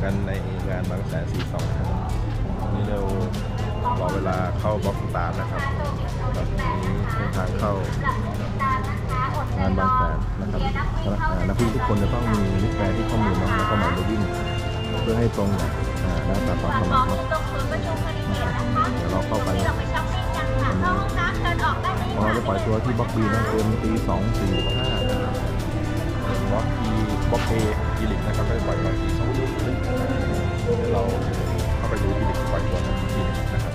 เราอยู่กันในงานบางแสนสี่สองครับนี่เรารอเวลาเข้าบล็อกตามนะครับครับนี่เป็นทางเข้างานบางแสนนะครับอ่านักวิ่งทุกคนจะต้องมีลิสต์แบนที่ข้อมูลนะแล้วก็หมายเลขวิ่งเพื่อให้ตรงกับอ่าหน้าตาความสมัครเนาะตรงศูนย์ประชุมคดีเขตนะคะเดี๋ยวเราเข้าไปที่นะเราไปช้อปปิ้งกันค่ะเข้าห้องน้ำเดินออกได้เลยพอเราจะปล่อยตัวที่บล็อกบีนะเกินตีสองสี่ เออีลิกนะครับก็จะปล่อยเราตีสองสี่เดี๋ยวเราเข้าไปดูอีลิกปล่อยตัวกันทีนึงนะครับ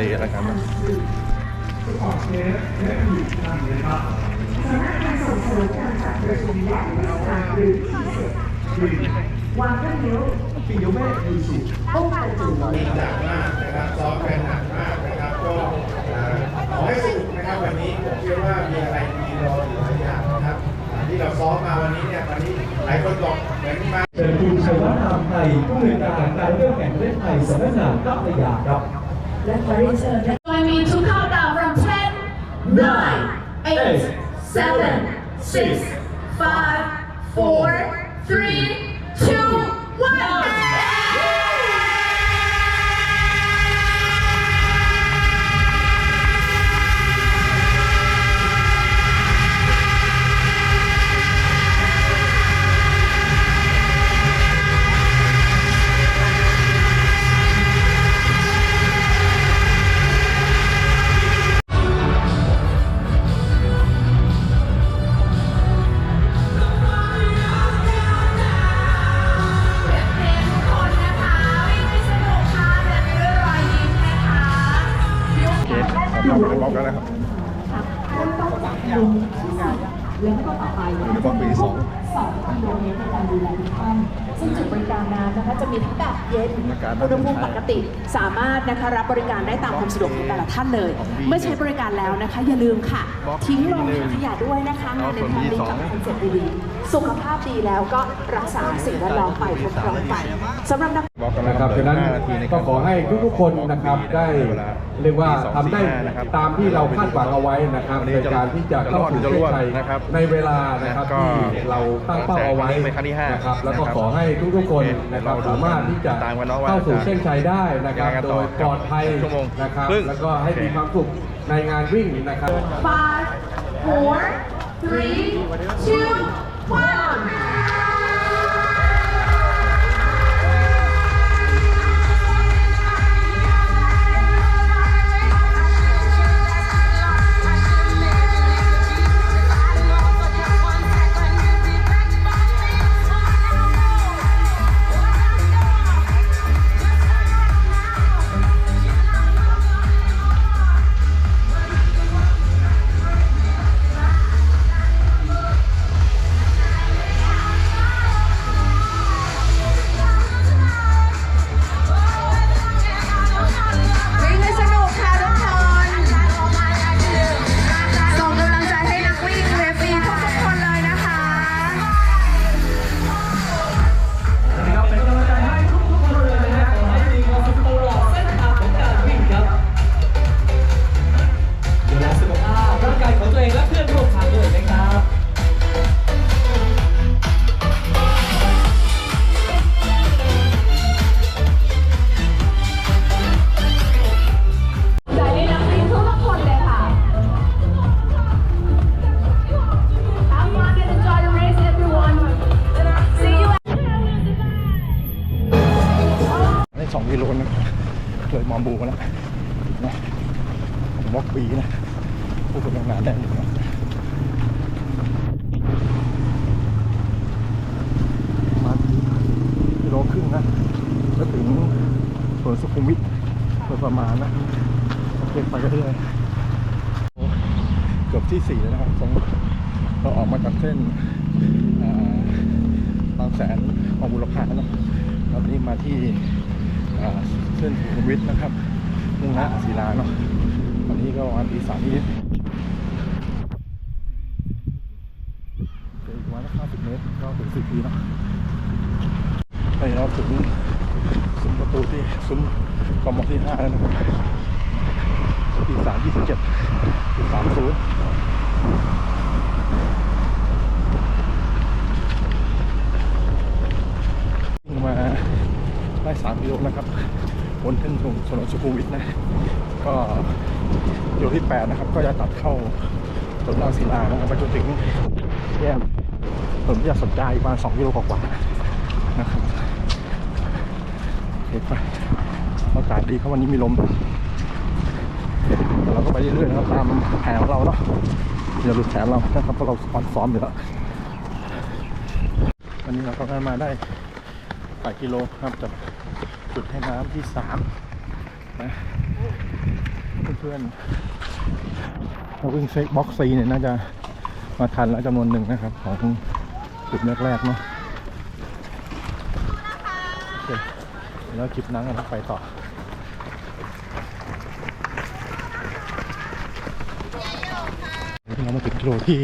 เลแล้วกันนะดีใจมากนะครับซ้อมกันหนักมากนะครับก็เอ่อขอให้สนุกนะครับวันนี้ผมเชื่อว่ามีอะไรดีรออยู่หลายอย่างนะครับอ่าที่เราซ้อมมาวันนี้เนี่ยวันนี้หลายคนบอกเหมือนมาเชิญคุณชัยวัฒน์นามไทยผู้อำนวยการการเลือกแห่งประเทศไทยสำนักงานทัพยาครับ 来把这个切了ามารถนะคะรับบริการได้ตามความสะดวกของแต่ละท่านเลย เมื่อใช้บริการแล้วนะคะ อย่าลืมค่ะ ทิ้งลงถังขยะด้วยนะคะงานในครั้งนี้กับคอนเซ็ปต์ดีๆ สุขภาพดีแล้วก็รักษาสิ่งแวดล้อมไปพร้อมๆกันสำหรับนักบล็อกกันนะนะคครัรับบฉะนั้น5นาทีในก็การขอให้ทุกๆคนนะครับได้เรียกว่าทำได้ตามที่เราคาดหวังเอาไว้นะครับในการที่จะเข้าสู่ประเทศไทยในเวลานะครับที่เราตั้งเป้าเอาไว้นะครับแล้วก็ขอให้ทุกๆคนนะครับสามารถที่จะเข้าสู่เส้นชัยได้นะครับโดยปลอดภัยนะครับแล้วก็ให้มีความสุขในงานวิ่งนะครับ five, four, three, two, One. กิโลนะเลยมอมบูมาแล้วนะบล็อกปีนะผู้คนทำงานได้อยู่นะมากิโลครึ่งนะแล้วถึงสวนสุขุมวิทโดยประมาณนะโอเคไปกันเรื่อยเกือบที่สี่แล้วนะครับตรงเราออกมาจากเส้นบางแสนของบุรพานะตอนนี้มาที่ เส้นสุขุมวิทนะครับมุ่งหน้าศิลาเนาะวันนี้ก็ประมาณตีสามนิดเดี๋ยวอีกประมาณห้าสิบเมตรก็ถึงสิบปีเนาะไปเราถึงซุ้มประตูที่ซุ้มกมที่ห้าแล้วนะครับตีสามยี่สิบเจ็ดตีสามศูนย์วิ่งมา ได้สามกิโลนะครับบนเส้นถนนถนนสุขุมวิทนะก็กิโลที่แปดนะครับ ก็จะตัดเข้าถนนรางศิลานะครับไปจนถึงแยกถนนที่จะสนใจประมาณสองกิโลกว่าๆนะครับโอเคไปอากาศดีครับวันนี้มีลมเราก็ไปเรื่อยๆนะครับตามแผนของเราเนาะอย่าหลุดแผนเรานะครับเพราะเราซ้อมอยู่แล้ววันนี้เราก็มาได้ แปดกิโลครับจากจุดให้น้ำที่สามนะเพื่อนๆเราวิ่งเซ็กบ็อกซีเนี่ยน่าจะมาทันแล้วจำนวนหนึ่งนะครับ ของกลุ่มแรกๆเนาะโอเคแล้วคลิปนั้นกันไปต่อเรามาถึงกิโลที่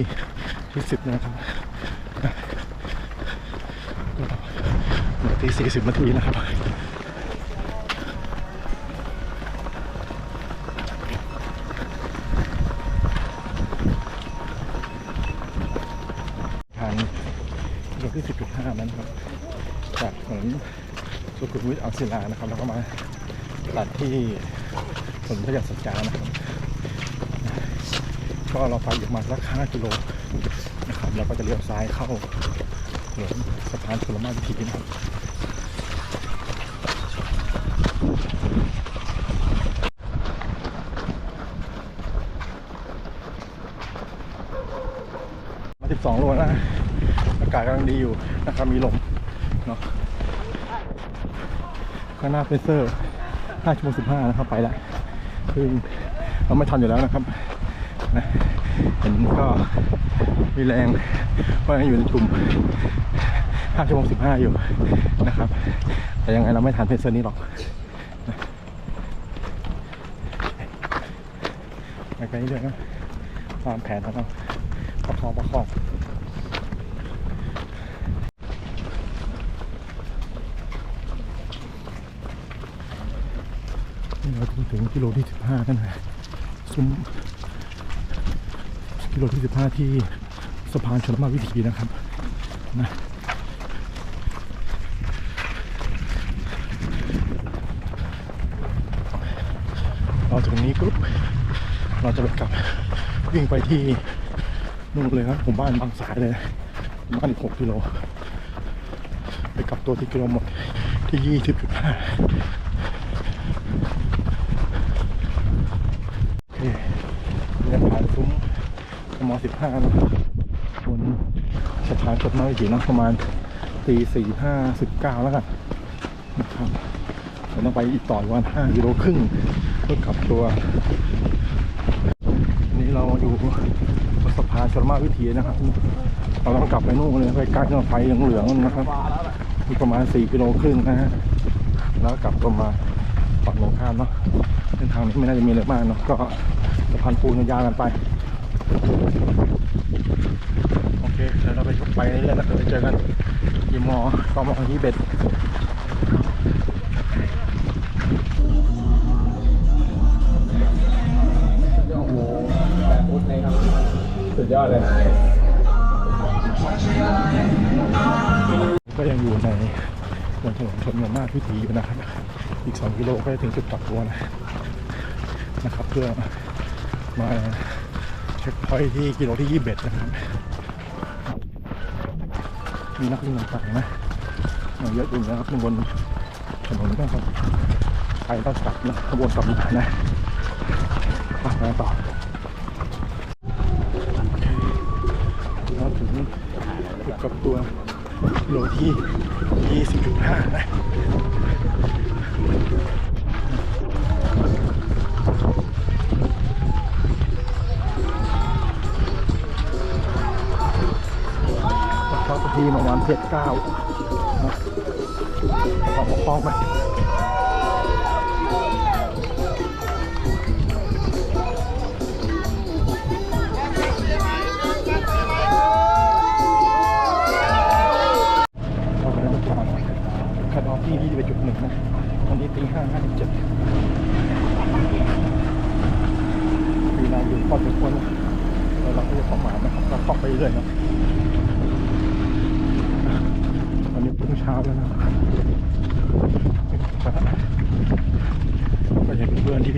ที่สิบนะครับีสี่สิบนาทีนะครับทางกิโลที่10.5นั้นครับจากถนนสุขุมวิทอัลศิลานะครับแล้วก็มาตัดที่ถนนพระยาสัจจานะครับก็เราไปอยู่มาสัก5กิโลนะครับแล้วก็จะเลี้ยวซ้ายเข้าถนนสะพานชลมาวิถีนะครับ มา12โละอากาศกำลังดีอยู่นะครับมีลมเนาะข้างหน้าเฟเซอร์5ชั่วโมง15นะครับไปแล้วคือเราไม่ทันอยู่แล้วนะครับนะเห็นก็มีแรงว่ายังอยู่ในกลุ่ม5ชั่วโมง15 อยู่นะครับ แต่ยังไงเราไม่ทันเพเซอร์นี้หรอกนะไปกันเรื่อยๆนะตามแผนของเรา ประคองประคองนี่เราถึงถึงกิโลที่สิบห้ากันนะซุ้มกิโลที่สิบห้าที่สะพานชลมาวิถีนะครับนะเราถึงนี้ปุ๊บเราจะไปกลับวิ่งไปที่ นู่นเลยครับผมบ้านบางสายเลยบ้านอีกหกกิโล ไปกลับตัวที่กิโลหมดที่ยี่สิบจุดห้าโอเคเนี่ยผ่านซุ้มมสิบห้านะบนสะพานกดมาอีกทีนะประมาณตีสี่ห้าสิบเก้าแล้วกันนะครับเราต้องไปอีกต่อวันห้ากิโลครึ่งเพื่อกลับตัว นี่เราอยู่บ นสะพานชลมาวิถีนะครับเราต้องกลับไปนู่นเลยไปใกล้ๆไฟเหลืองๆนะครับมีประมาณ4กิโลครึ่งนะฮะแล้วกลับตัวมาฝั่งตรงข้ามเนาะเส้นทางนี้ไม่น่าจะมีอะไรมากเนาะก็สะพานปูนยาวกันไปโอเคเดี๋ยวเราไปไปเรื่อยๆแล้วเดี๋ยวไปเจอกันยิมมอกมยี่เบ็ด เลยก็ยังอยู่ในบนถนนชนมากพิถีอยู่นะครับ อีก 2 กิโลก็จะถึงจุดกลับตัวนะนะครับ เพื่อมาเช็คพอยที่กิโลที่ 21 นะครับ มีนักวิ่งต่างๆนะมาเยอะอยู่นะครับบนถนนนะครับไปต้องกลับนะขบวนกลับมานะไปต่อ เรื่อยนะตอนนี้เพิ่งเช้าแล้วนะก็เป็นเพื่อนที่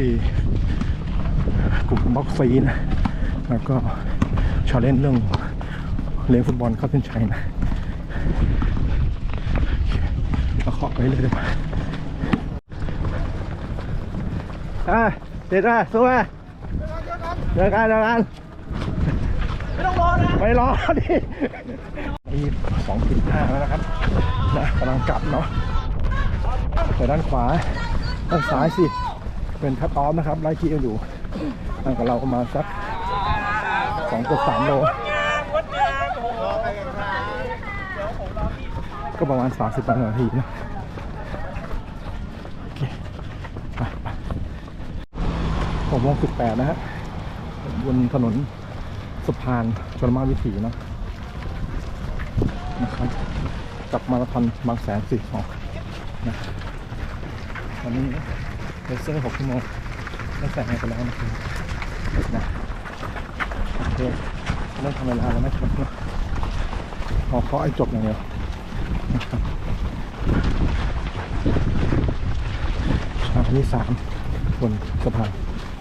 กลุ่มบ็อกซีนะแล้วก็ชาเลนจ์เรื่องเลี้ยงฟุตบอลเข้าเส้นชัยนะเราเคาะไปเลยดีกว่าอะเด็ดอะสู้อะเจอกันเจอกัน ไม่ต้องรอนะไม่รอดินี่สองจุดห้าแล้วนะครับนะกำลังกลับเนาะแต่ด้านขวาด้านซ้ายสิ เป็นคัตออฟนะครับไล่ขี้กันอยู่ห่างกับเราประมาณสักสองจุดสามโลก็ประมาณ 30นาทีนะโอเคไปไปผมงสิบแปดนะฮะบนถนน สะพานชลมาวิถีเนาะนะครับกับมาราธอนบางแสนสี่สองนะตอนนี้เลเซอร์หกชั่วโมงได้แสงไปแล้วนะครับนะโอเคเริ่มทำเวลาแล้วนะครับพอเคาะให้จบอย่างเดียวเช้าที่สามบนสะพาน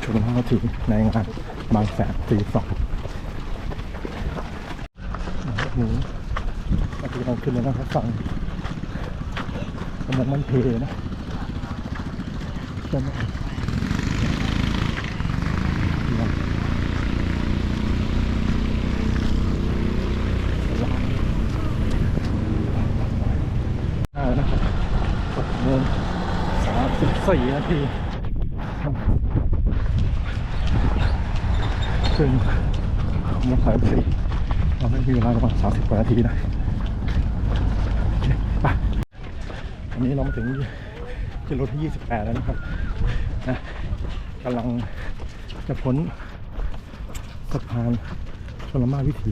ชลมาวิถีในงานบางแสนสี่สอง หนูอาจจะกำลังขึ้นแล้วนะครับฝั่งกำลังมันเพนะใช่ไหมเนี่ยได้นะครับหกโมงสามสิบสี่นาทีซึ่งมสามสิบสี่ เราไม่มีเวลาประมาณสามสิบกว่านาทีนะโอเคไปอันนี้เรามาถึงกิโลที่28แปดแล้วนะครับนะกำลังจะพ้นสะพานชลมาวิถี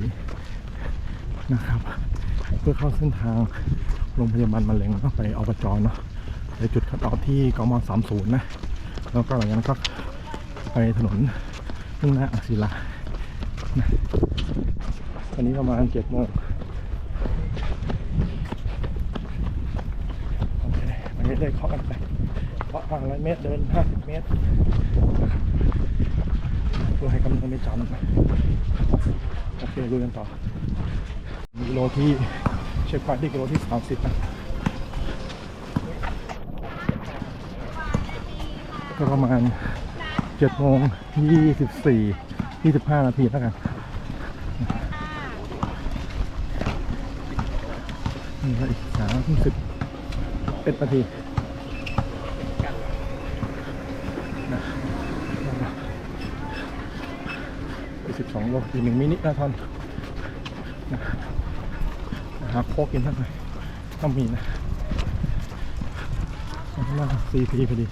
นะครับ เพื่อเข้าเส้นทางโรงพยาบาลมะเร็งต้องไปอบจเนาะในจุดคัดออกที่กม30นย์นะ แล้วก็หลังจากนั้นก็ไปถนนมุ่งหน้าอาศิลานะ ตอนนี้ประมาณ7โมงโอเคมันไม่ได้เคาะกันไปเคาะทางร้อยเมตรเดิน50เมตรนะครับเพื่อให้กำลังไม่จำโอเคดูกันต่อกิโลที่เช็คพอยท์ที่กิโลที่30นะก็ประมาณ7โมง24 25นาทีแล้วกันนี่ก็ อีก30เอ็ดนาทีนะอีก12โลอีกหนึ่งมินิมาราธอนหาโคกกินสักหน่อยต้องมีนะข้างล่างซีพีพอดี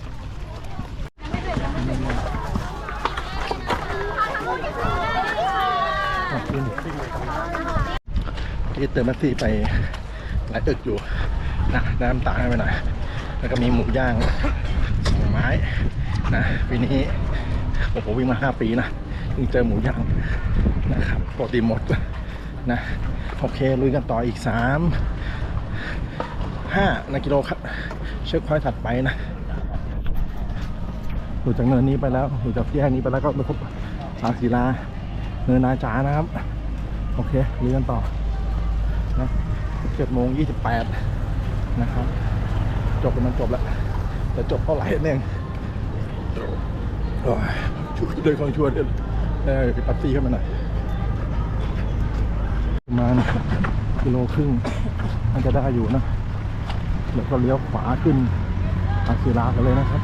กินที่เติมม็กซี่ไป หลายตึกอยู่นะน้ำตาลไปหน่อยแล้วก็มีหมูย่างสองไม้นะปีนี้โอ้โหวิ่งมาห้าปีนะเพิ่งเจอหมูย่างนะครับปกติหมดนะโอเคลุยกันต่ออีกสามห้านากิโลครับ เชือกพอยถัดไปนะหลุดจากเนินนี้ไปแล้วหลุดจากแยกนี้ไปแล้วก็ไปพบสาศิลาเนินนาจานะครับ โอเคลุยกันต่อ เจ็ดโมงยี่สิบแปดนะครับ จบมันจบแล้วแต่จบเท่าไหร่เนี่ยโอ้ยช่วยเดินของชวนเดินไปปัตตี้เข้ามาหน่อยประมาณกิโลครึ่งมันจะได้อยู่นะเดี๋ยวก็เลี้ยวขวาขึ้นอาศิลากันเลยนะครับ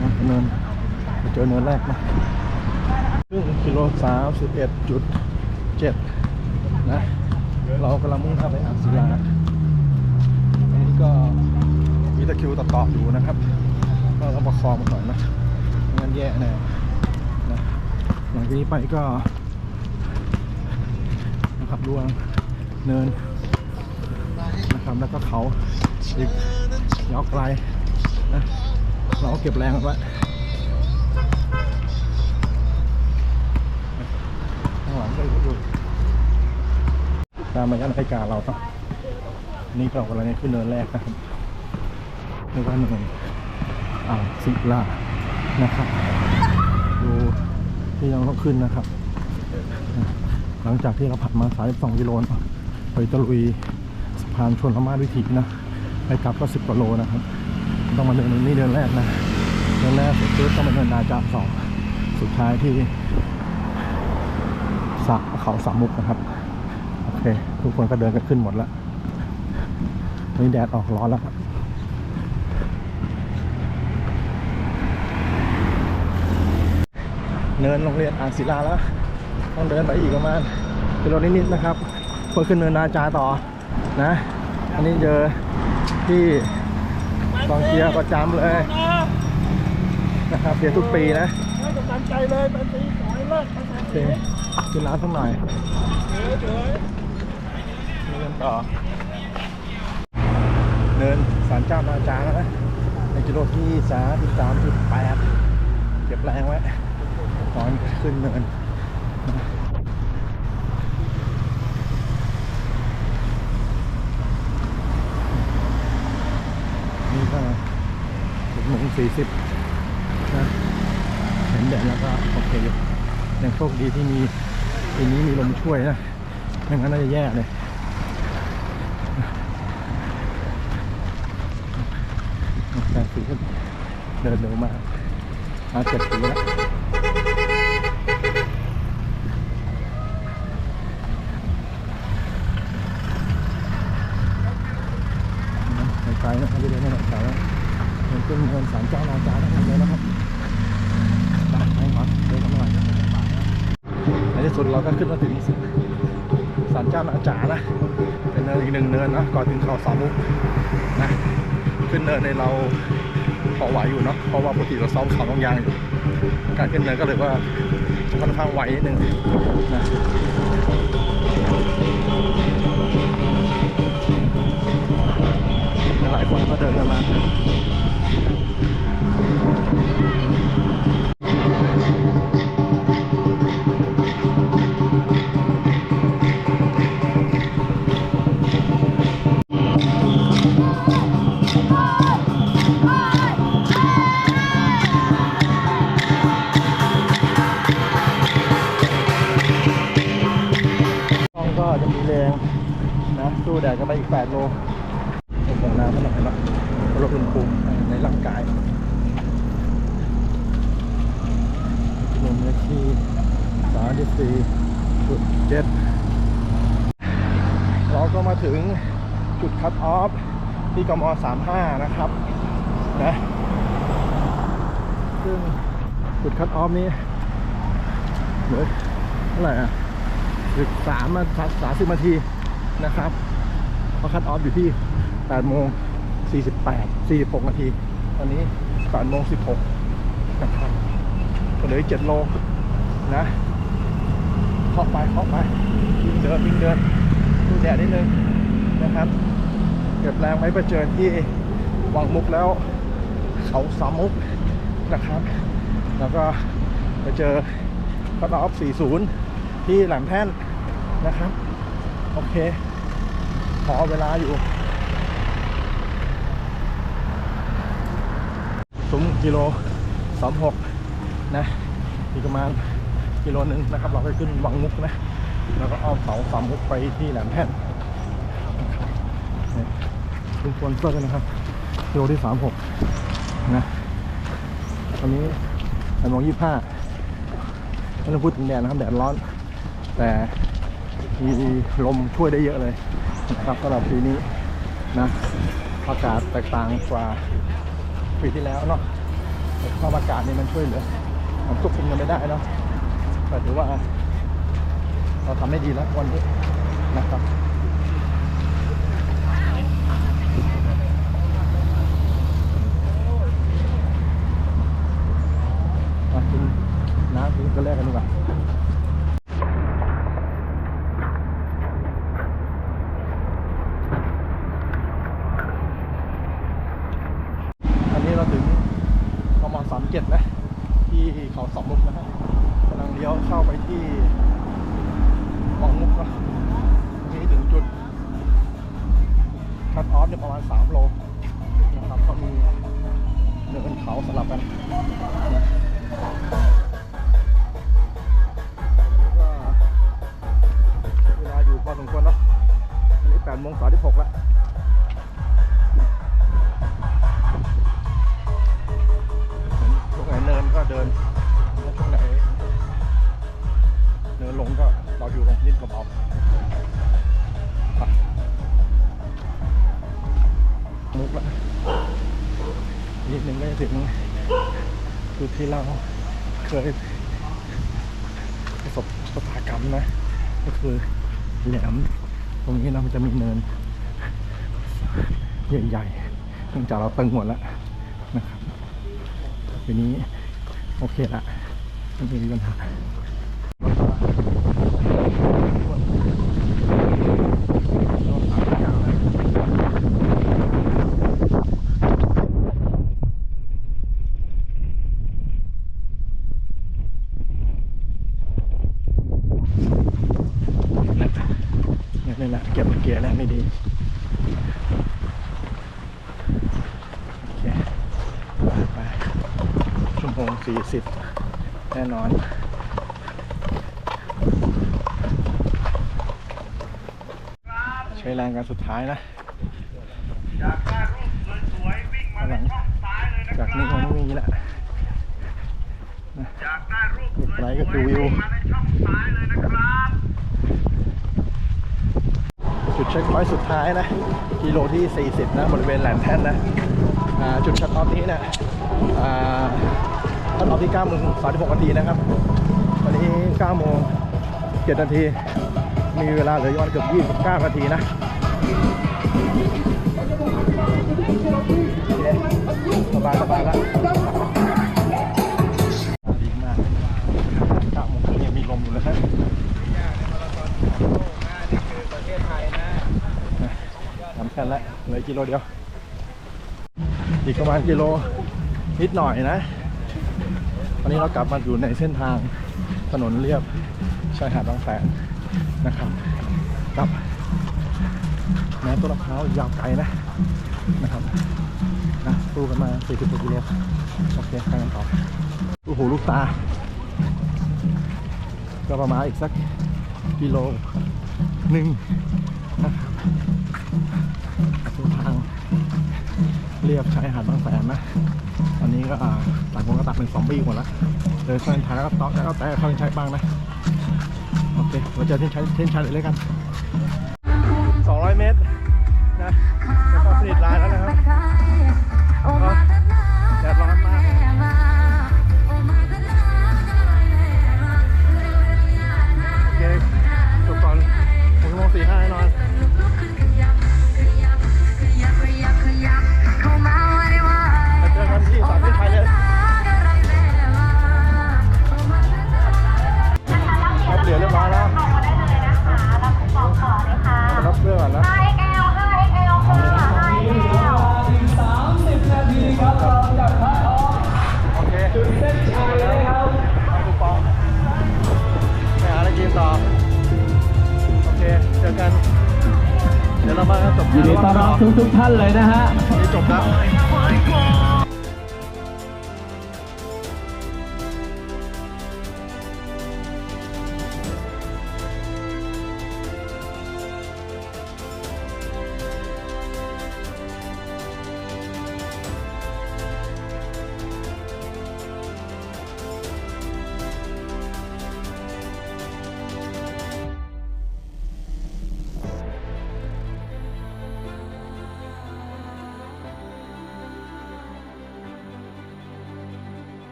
นะเนินเจอเนินแรกนะครึ่งกิโลสามสิบเอ็ดจุดเจ็ดนะ เรากำลังมุ่งหน้าไปอ่างศิลาอันนี้ก็มีตะคิวต่อๆอยู่นะครับ ก็ต้องประคองมันหน่อยนะงั้นแย่แน่นะหลังจากนี้ไปก็นะครับลวงเนินนะครับแล้วก็เขาอีกยาวไกลนะเราก็เก็บแรงกันไว้ข้างหลังก็อยู่ามมายันรายการเราครับนี่เรากำลังจะขึ้นเนินแรกนะครับนี่ก็เนินอ่างศิลานะครับดูที่ยังต้องขึ้นนะครับ หลังจากที่เราผ่านมา32กิโลนะไปตะลุยสะพานชนละมาดวิถีนะไปกลับก็10กว่าโลนะครับ ต้องมาเดินนี่เดินแรกนะเดินแรกเสร็จปุ๊บต้องมาเดินนาจาสองสุดท้ายที่สระเขาสามมุกนะครับ เค ทุกคนก็เดินกันขึ้นหมดแล้ววันนี้แดดออกร้อนแล้วครับเนินโรงเรียนอ่างศิลาแล้ว ต้องเดินไปอีกประมาณกิโลนิดๆนะครับ เพื่อขึ้นเนินนาจาต่อนะ อันนี้เจอที่กองเชียร์ประจำเลยนะครับเชียร์ทุกปีนะให้กำลังใจเลยเป็นปีสวยเลิศโอเคกินน้ำสักหน่อย ต่อเนินสารเจ้านาจาแล้วนะในกิโลที่สามสิบสามจุดแปดเก็บแรงไว้ตอนขึ้นเนินนี่ก็ถึงโมงสี่สิบนะเห็นแดดแล้วก็โอเคอยู่ยังโชคดีที่มีทีนี้มีลมช่วยนะไม่งั้นน่าจะแย่เลยแฟนสีก็เดินเร็วมากมาเจ็ดปีแล้วไกลนะครับไปเดินไม่ไหนไกลแล้วเดินขึ้นเดินสารเจ้านาจาทั้งนั้นเลยนะครับไปไปก่อนเดินกันหน่อยในที่สุดเราก็ขึ้นมาถึงสารเจ้านาจานะเป็นเนินอีกหนึ่งเนินนะก่อนถึงเขาสามุกนะขึ้นเนินในเรา อไหวอยู่เนาะเพราะว่าปกติเราซ้อมเขาต้องยางอยู่การขึ้นเนินก็เลยว่าค่อนข้างไหวนิดนึงนะหลายคนก็เดินกันมา 8 โลผมมองน้ำมันหน่อยละลดอุณหภูมิในร่างกายกิโลเมตรที่สามสิบสี่จุดเจ็ดเราก็มาถึงจุดคัตออฟที่กม35นะครับนะซึ่งจุดคัตออฟนี้เหลือเท่าไหร่อะสิบสามมาสามสิบนาทีนะครับ เพราคัดออฟอยู่ที่แปดโมงสี่สิบแปดสี่สิบหกนาทีตอนนี้แปดโมงสิบหกนะครับเหลืออีกเจ็ดโลนะเข้าไปเข้าไปวิ่งเดินวิ่งเดินดูแดดนิดนึงนะครับเก็บแรงไว้ไปเจอที่วังมุกแล้ว เขาสามมุกนะครับ แล้วก็ไปเจอคัดออฟ40 ที่แหลมแท่นนะครับ โอเค พอเวลาอยู่ซุ้มกิโลสามหกนะอีกประมาณกิโลหนึ่งนะครับ เราไปขึ้นวังมุกนะ แล้วก็อ้อมเสาสามมุกไปที่แหลมแท่นนะครับนี่ทุกคนเฟิร์กันนะครับกิโลที่สามหกนะตอนนี้แปดโมงยี่สิบห้าไม่ต้องพูดถึงแดดนะครับ แดดร้อน แต่มีลมช่วยได้เยอะเลย นะครับสำหรับปีนี้นะอากาศแตกต่างกว่าปีที่แล้วเนาะแต่สภาพอากาศนี่มันช่วยเหลือมันควบคุมกันไม่ได้เนาะแต่ถือว่า เราทำได้ดีแล้ววันนี้นะครับมากินน้ำกินก็แรกกันดีกว่า เก็ตนะ ที่เขาสองมุกนะกำลังเลี้ยวเข้าไปที่มองมุกนะนี่ถึงจุด คัตออฟเนี่ยประมาณ3โลนะครับก็มีเนินเขาสลับกันนะก็เวลาอยู่พอสมควรแล้วอันนี้8โมง36แล้ว เคยประสบชะตากรรมนะ ก็คือแหลมตรงนี้นะมันจะมีเนิน ใหญ่ๆเนื่องจากเราตึงหมดแล้วนะครับทีนี้โอเคละไม่มีปัญหาเนี่ยนี่แหละเก็บเกียร์แล้วไม่ดีโอเคไป ชั่วโมง40 แน่นอน ใช้แรงกันสุดท้ายนะหลังจากนี้คงไม่มีแล้วนะอีกไรก็คือวิวจุดเช็คพอยต์สุดท้ายนะ กิโลที่ 40 นะบริเวณแหลมแท่นนะอ่าจุดชัดออฟนี้นะอ่าชัดออฟที่9โมง36นาทีนะครับ วันนี้9โมง7นาที มีเวลาเหลืออยู่ประมาณเกือบ29นาทีนะโอเคสบายสบายแล้วดีมาก9โมงครึ่งยังมีลมอยู่เลยฮะทำแค่แล้วเหลือกิโลเดียว อีกประมาณกิโลนิดหน่อยนะวันนี้เรากลับมาอยู่ในเส้นทางถนนเรียบชายหาดบางแสน นะครับกับแม้ต้นมะพร้าวยาวไกลนะนะครับนะสู้กันมา 40กิโลโอเคไปกันต่อโอ้โหลูกตา ก็ประมาณอีกสักกิโลหนึ่งนะครับเส้นทางเรียบชายหาดบางแสนนะตอนนี้ก็อ่าต่างคนก็ตักเป็นซอมบี้หมดแล้วเลยเส้นทางก็ต๊อกแล้วก็แต่เข้าเส้นชัยบ้างนะ เคมาเจอเส้นชันเส้นชันเลยแล้วกัน